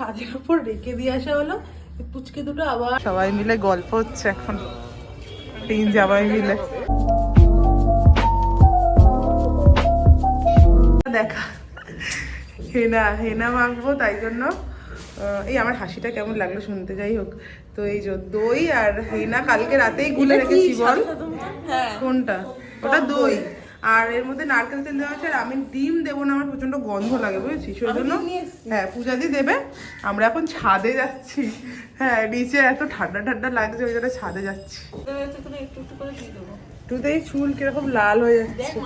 ছাদের উপর রেখে দিয়ে আসা হলো। পুচকে দুটো আবার সবাই মিলে গল্প হচ্ছে এখন। তিন জামাই মিলে। দেখা। হেনা হেনা মাখবো তাই জন্য এই আমার হাসিটা কেমন লাগল শুনতে যাই হোক। তো এই যে দই আর হেনা কালকে রাতেই গুলে রেখেছি বল। কোনটা? ওটা দই। আর এর মধ্যে নারকেল তেল দেওয়া আছে আর আমি ডিম দেবো না আমার প্রচণ্ড গন্ধ লাগে বুঝেছিস? ওই জন্য হ্যাঁ পূজা দি দেবে। আমরা এখন ছাদে যাচ্ছি। হ্যাঁ নিচে এত ঠান্ডা ঠান্ডা লাগছে ওই জন্য ছাদে যাচ্ছি। টুতেই চুল কীরকম লাল হয়ে যাচ্ছে।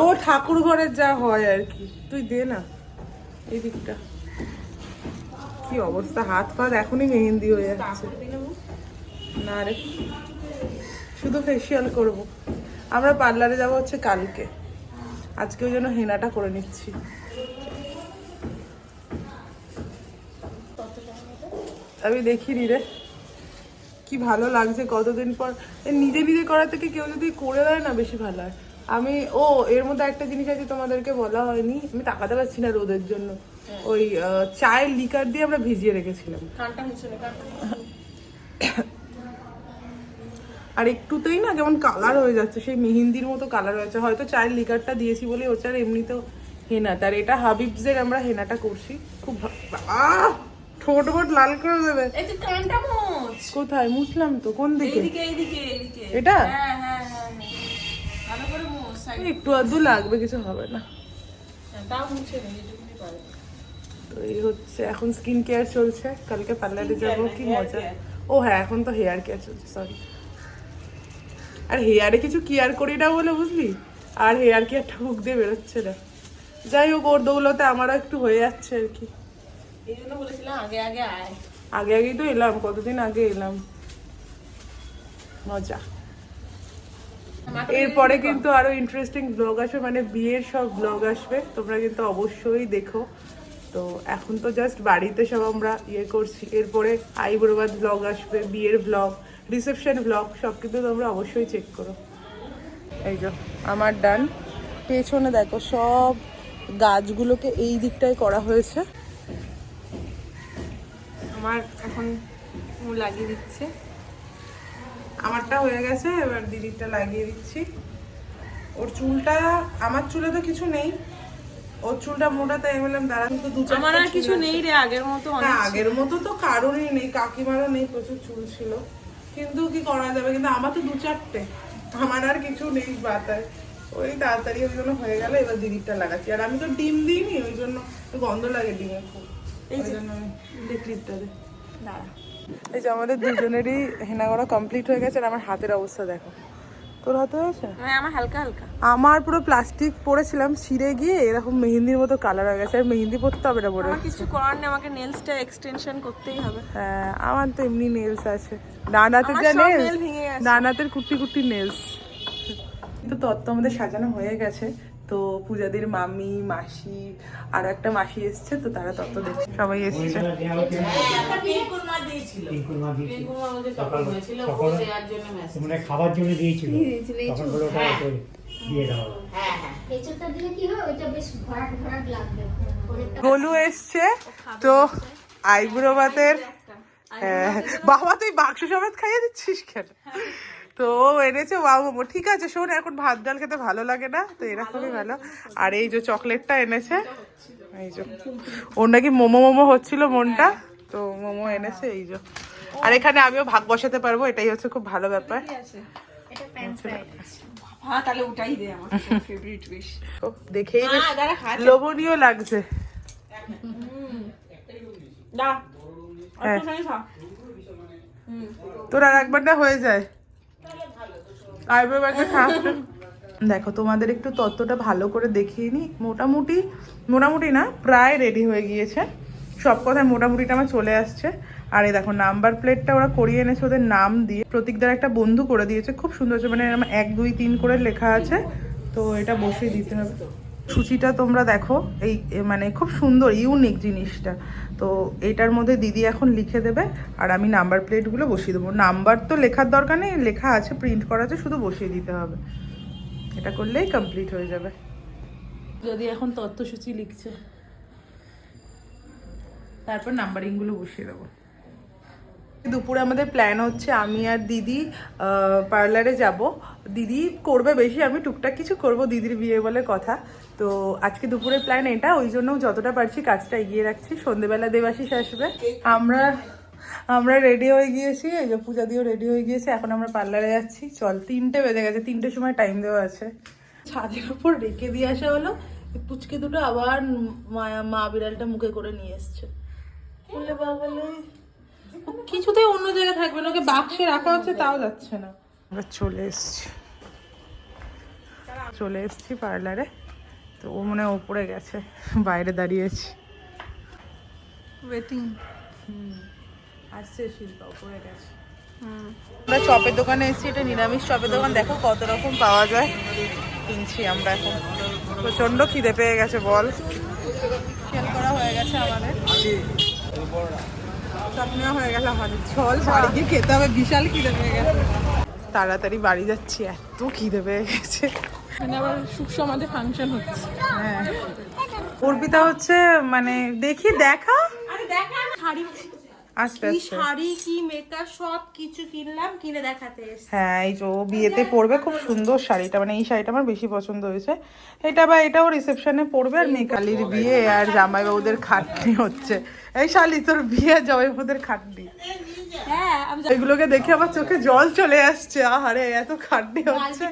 ও ঠাকুর ঘরের যা হয় আর কি। তুই দে না এই দিকটা। কি অবস্থা হাত ফাত এখনই মেহেন্দি হয়ে যাচ্ছে। না রে শুধু ফেসিয়াল করব। আমরা পার্লারে যাব হচ্ছে কালকে। আজকে ওই জন্য হেনাটা করে নিচ্ছি। আমি দেখিনি রে। কি ভালো লাগছে কতদিন পর। নিজে নিজে করা থেকে কেউ যদি করে দেয় না বেশি ভালো হয়। আমি ও এর মধ্যে একটা জিনিস আছে তোমাদেরকে বলা হয়নি। আমি তাকাতে পারছি না রোদের জন্য। ওই চায়ের লিকার দিয়ে আমরা ভিজিয়ে রেখেছিলাম। আর একটুতেই না কেমন কালার হয়ে যাচ্ছে সেই মেহেন্দির মতো কালার হয়েছে। হয়তো চায়ের লিকারটা দিয়েছি বলে ওটার এমনিতেও হেনা তার এটা হাবিবসের আমরা হেনাটা করছি। খুব ঠোঁট ফোট লাল করে দেবে। কোথায়? মুছলাম তো কোন দিকে? এটা? হ্যাঁ হ্যাঁ হ্যাঁ একটু আধটু লাগবে কিছু হবে না। তো এই হচ্ছে এখন স্কিন কেয়ার চলছে। কালকে পার্লারে যাব কি মজা। ও হ্যাঁ এখন তো হেয়ার কেয়ার চলছে সরি আর হেয়ারে কিছু কেয়ার করি না বলে বুঝলি? আর হেয়ার কেয়ারটা মুখ দিয়ে বেরোচ্ছে না। যাই হোক ওর দৌলতে আমারও একটু হয়ে যাচ্ছে আর কি। এই জন্য বলেছিলাম আগে আগে আয়। আগে আগেই তো এলাম কতদিন আগে এলাম? মজা। এরপরে কিন্তু আরও ইন্টারেস্টিং ব্লগ আসবে মানে বিয়ের সব ব্লগ আসবে। তোমরা কিন্তু অবশ্যই দেখো। তো এখন তো জাস্ট বাড়িতে সব আমরা ইয়ে করছি। এরপরে আইবুড়োবাদ ব্লগ আসবে, বিয়ের ব্লগ রিসেপশন ব্লগ সব কিন্তু তোমরা অবশ্যই চেক করো। এই যে, আমার ডান। পেছনে দেখো, সব গাছগুলোকে এই দিকটায় করা হয়েছে। আমার এখন লাগিয়ে দিচ্ছে। আমারটা হয়ে গেছে, এবার দিদিরটা লাগিয়ে দিচ্ছি। ওর চুলটা, আমার চুলে তো কিছু নেই। ওর চুলটা মোটা তাই বললাম দাঁড়া তো দু আমার আর কিছু নেই রে আগের মতো না আগের মতো তো কারোরই নেই কাকিমারও নেই প্রচুর চুল ছিল। কিন্তু কি করা যাবে কিন্তু আমার তো দু চারটে। আমার আর কিছু নেই বাতায় ওই তাড়াতাড়ি ওই জন্য হয়ে গেল এবার দিদিরটা লাগাচ্ছি। আর আমি তো ডিম দিইনি ওই জন্য গন্ধ লাগে ডিমের খুব। এই জন্য আমি ক্লিপটা দে দাঁড়া। এই যে আমাদের দুজনেরই হেনা করা কমপ্লিট হয়ে গেছে আর আমার হাতের অবস্থা দেখো। তোর হাতে হয়েছে? হ্যাঁ আমার হালকা হালকা। আমার পুরো প্লাস্টিক পরেছিলাম ছিঁড়ে গিয়ে এরকম মেহেন্দির মতো কালার হয়ে গেছে। আর মেহেন্দি পরতে হবে না পরে। কিছু করার নেই আমাকে নেলসটা এক্সটেনশন করতেই হবে। হ্যাঁ আমার তো এমনি নেলস আছে। ডানাতের যা নেলস। ডানাতের কুটি কুটি নেলস তো তত্ত্ব আমাদের সাজানো হয়ে গেছে। তো পূজাদের মামি মাসি আর একটা মাসি এসছে তো তারা তত দেখছে। সবাই এসছে। খাবার জন্য গোলু এসছে তো আইবুড়ো ভাতের হ্যাঁ, বাবা তুই বাক্স সমেত খাইয়ে দিচ্ছিস কেন? তো ও এনেছে ওয়াও মোমো ঠিক আছে শোন এখন ভাত ডাল খেতে ভালো লাগে না তো এরকমই ভালো আর এই যে চকলেটটা এনেছে এই যে ওর নাকি মোমো মোমো হচ্ছিল মনটা তো মোমো এনেছে এই যে। আর এখানে আমিও ভাগ বসাতে পারব এটাই হচ্ছে খুব ভালো ব্যাপার। দেখেই লোভনীয় লাগছে। হ্যাঁ। তোর আর একবার না হয়ে যায়। দেখো, তোমাদের একটু তত্ত্বটা ভালো করে দেখিয়ে নি মোটামুটি মোটামুটি না, প্রায় রেডি হয়ে গিয়েছে। সব কথায় মোটামুটিটা আমার চলে আসছে। আর এই দেখো নাম্বার প্লেটটা ওরা করিয়ে এনেছে ওদের নাম দিয়ে। প্রতীকদার একটা বন্ধু করে দিয়েছে। খুব সুন্দর মানে এক, দুই, তিন করে লেখা আছে। তো এটা বসিয়ে দিতে হবে। সূচিটা তোমরা দেখো এই মানে খুব সুন্দর ইউনিক জিনিসটা। তো এটার মধ্যে দিদি এখন লিখে দেবে আর আমি নাম্বার প্লেটগুলো বসিয়ে দেবো। নাম্বার তো লেখার দরকার নেই লেখা আছে প্রিন্ট করা আছে শুধু বসিয়ে দিতে হবে। এটা করলেই কমপ্লিট হয়ে যাবে। যদি এখন তথ্যসূচি লিখছে তারপর নাম্বারিংগুলো বসিয়ে দেবো। দুপুরে আমাদের প্ল্যান হচ্ছে আমি আর দিদি পার্লারে যাব। দিদি করবে বেশি আমি টুকটাক কিছু করব দিদির বিয়ে বলে কথা। তো আজকে দুপুরের প্ল্যান এটা, ওই জন্য যতটা পারছি কাজটা এগিয়ে রাখছি। সন্ধেবেলা দেবাশিস আসবে। আমরা আমরা রেডি হয়ে গিয়েছি, এই যে পূজা দিয়েও রেডি হয়ে গিয়েছে। এখন আমরা পার্লারে যাচ্ছি। চল, তিনটে বেজে গেছে, তিনটের সময় টাইম দেওয়া আছে। ছাদের উপর রেখে দিয়ে আসা হলো। পুচকে দুটো আবার মা বিড়ালটা মুখে করে নিয়ে এসছে। বলে বাবালে ও কিছুতেই অন্য জায়গায় থাকবে না, ওকে বাক্সে রাখা হচ্ছে, তাও যাচ্ছে না। আমরা চলে এসছি। চলে এসছি পার্লারে। তো ও মনে ওপরে গেছে বাইরে দাঁড়িয়েছি ওয়েটিং আসছে শিল্পা উপরে গেছে। আমরা চপের দোকানে এসেছি এটা নিরামিষ চপের দোকান দেখো কত রকম পাওয়া যায়। কিনছি আমরা এখন। প্রচণ্ড খিদে পেয়ে গেছে বল। খেয়াল করা হয়ে গেছে আমাদের। চপ নেওয়া হয়ে গেল আমাদের। চল বাড়ি গিয়ে খেতে হবে বিশাল খিদে পেয়ে গেছে। তাড়াতাড়ি বাড়ি যাচ্ছি এত খিদে পেয়ে গেছে। এখানে আবার সুখ ফাংশন হচ্ছে। হ্যাঁ। অর্পিতা হচ্ছে মানে দেখি দেখা? আরে দেখা শাড়ি আস্তে কি আস্তে। শাড়ি কি মেকআপ সব কিছু কিনলাম কিনে দেখাতে হ্যাঁ এই যে বিয়েতে পরবে খুব সুন্দর শাড়িটা মানে এই শাড়িটা আমার বেশি পছন্দ হয়েছে। এটা বা এটাও রিসেপশনে পরবে আর মেকালির বিয়ে আর জামাইবাবুদের খাটনি হচ্ছে। এই শালি তোর বিয়ে জামাইবাবুদের খাটনি। হ্যাঁ এগুলোকে দেখে আমার চোখে জল চলে আসছে। আহারে এত খাটনি হচ্ছে।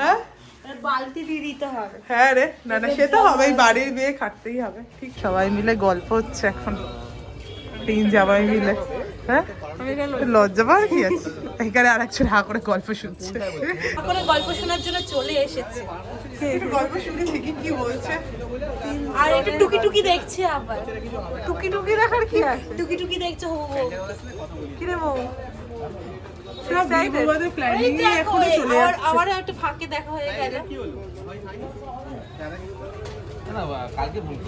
হ্যাঁ? বালতি দিয়ে দিতে হবে। হ্যাঁ রে না না সে তো হবেই বাড়ির বিয়ে খাটতেই হবে। ঠিক সবাই মিলে গল্প হচ্ছে এখন। তিন জামাই মিলে। হ্যাঁ? লজ্জা পাওয়ার কি আছে? এখানে আর একজন হা করে গল্প শুনছে। তারপরে গল্প শোনার জন্য চলে এসেছে। গল্প শুনে দেখি কি বলছে। আর একটু টুকি টুকি দেখছে আবার। টুকি টুকি দেখার কি আছে? টুকি টুকি দেখছে হবু বউ কিরে বউ? আবার যাচ্ছে ফাঁকে দেখা হয়ে গেল। কালকে ভুল